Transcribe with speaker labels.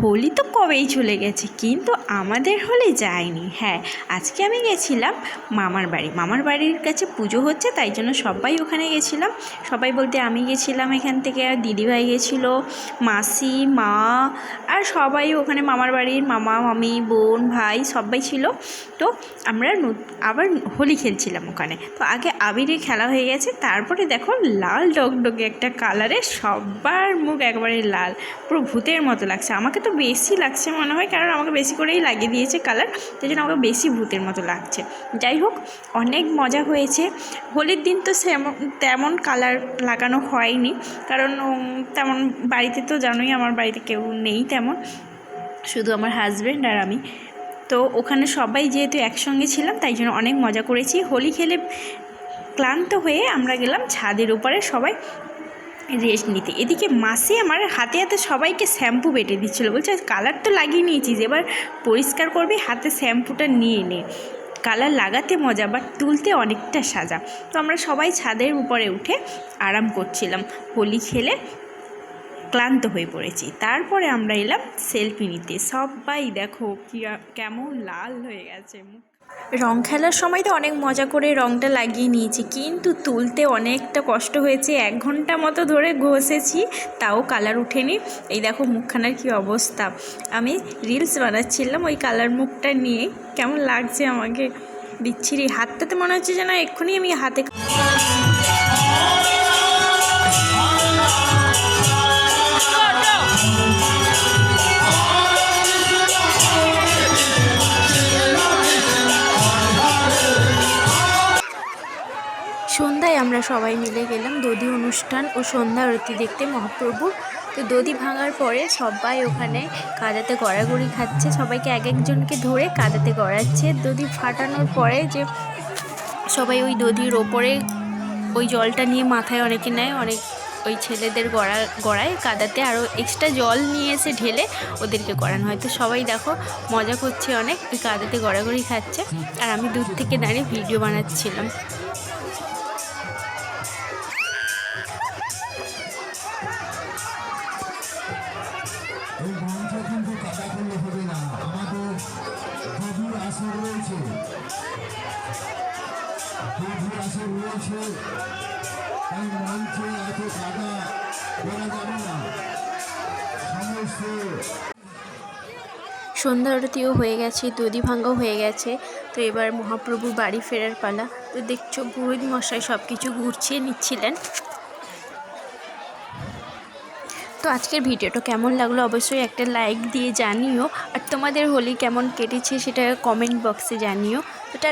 Speaker 1: হোলি তো কবেই চলে গেছে, কিন্তু আমাদের হলে যায়নি। হ্যাঁ আজকে আমি গেছিলাম মামার বাড়ি। মামার বাড়ির কাছে পুজো হচ্ছে, তাই জন্য সবাই ওখানে গেছিলাম। সবাই বলতে আমি গেছিলাম এখান থেকে, আর দিদিভাই গেছিল, মাসি, মা, আর সবাই ওখানে মামার বাড়ির মামা, মামি, বোন, ভাই সবাই ছিল। তো আমরা আবার হোলি খেলছিলাম ওখানে। তো আগে আবিরে খেলা হয়ে গেছে, তারপরে দেখো লাল ডগডগে একটা কালারে সবার মুখ একবারে লাল। পুরো ভূতের মতো লাগছে। আমাকে তো বেশি লাগছে মনে হয়, কারণ আমাকে বেশি করেই লাগিয়ে দিয়েছে কালার সেই জন্য আমাকে বেশি ভূতের মতো লাগছে। যাই হোক, অনেক মজা হয়েছে। হোলির দিন তো সেমন তেমন কালার লাগানো হয়নি, কারণ তেমন বাড়িতে তো জানোই আমার বাড়িতে কেউ নেই তেমন, শুধু আমার হাজব্যান্ড আর আমি। তো ওখানে সবাই যেহেতু একসঙ্গে ছিলাম, তাই জন্য অনেক মজা করেছি। হোলি খেলে ক্লান্ত হয়ে আমরা গেলাম ছাদের উপরে সবাই। রেস্ট নিতে। এদিকে মাসে আমার হাতে হাতে সবাইকে শ্যাম্পু বেটে দিচ্ছিল। বলছে কালার তো লাগিয়ে নিয়েছিস, এবার পরিষ্কার করবি, হাতে শ্যাম্পুটা নিয়ে নে। কালার লাগাতে মজা বাট তুলতে অনেকটা সাজা। তো আমরা সবাই ছাদের উপরে উঠে আরাম করছিলাম। হোলি খেলে ক্লান্ত হয়ে পড়েছি। তারপরে আমরা এলাম সেলফি নিতে। সবাই দেখো, কি কেমন লাল হয়ে গেছে। মুখ রং খেলার সময় তো অনেক মজা করে রংটা লাগিয়ে নিয়েছি, কিন্তু তুলতে অনেকটা কষ্ট হয়েছে। এক ঘণ্টা মতো ধরে ঘষেছি, তাও কালার উঠেনি। এই দেখো মুখখানার কি অবস্থা। আমি রিলস বানাচ্ছিলাম, ওই কালার মুখটা নিয়ে। কেমন লাগছে আমাকে? বিচ্ছিরি। হাতটাতে মনে হচ্ছে যেন এক্ষুনি আমি হাতে আমরা সবাই মিলে গেলাম দধি অনুষ্ঠান ও সন্ধ্যা আরতি দেখতে মহাপ্রভুর তো দধি ভাঙার পরে সবাই ওখানে কাদাতে গড়াগড়ি খাচ্ছে। সবাইকে এক একজনকে ধরে কাদাতে গড়াচ্ছে। দধি ফাটানোর পরে যে সবাই ওই দধির ওপরে ওই জলটা নিয়ে মাথায় অনেকে নেয়, অনেক ওই ছেলেদের গড়া, গড়ায় কাদাতে। আরও এক্সট্রা জল নিয়ে এসে ঢেলে ওদেরকে করানো হয়। তো সবাই দেখো, মজা করছে অনেক। ওই কাদাতে গড়াগড়ি খাচ্ছে। আর আমি দূর থেকে দাঁড়িয়ে ভিডিও বানাচ্ছিলাম।
Speaker 2: এই কিন্তু কাদা করলে হবে না। আমাদের গভীর আসর রয়েছে। গভীর আসর রয়েছে। মঞ্চে এত কাদা করা যাবে না। সমস্ত
Speaker 1: সন্ধ্যা আরতিও হয়ে গেছে দধি ভাঙ্গাও হয়ে গেছে। তো এবার মহাপ্রভুর বাড়ি ফেরার পালা। তো দেখছ, পুরোহিত মশাই সব কিছু গুছিয়ে নিচ্ছিলেন। তো আজকের ভিডিওটা কেমন লাগল অবশ্যই একটা লাইক দিয়ে জানিও আর তোমাদের হোলি কেমন কেটেছে সেটা কমেন্ট বক্সে জানিও তো।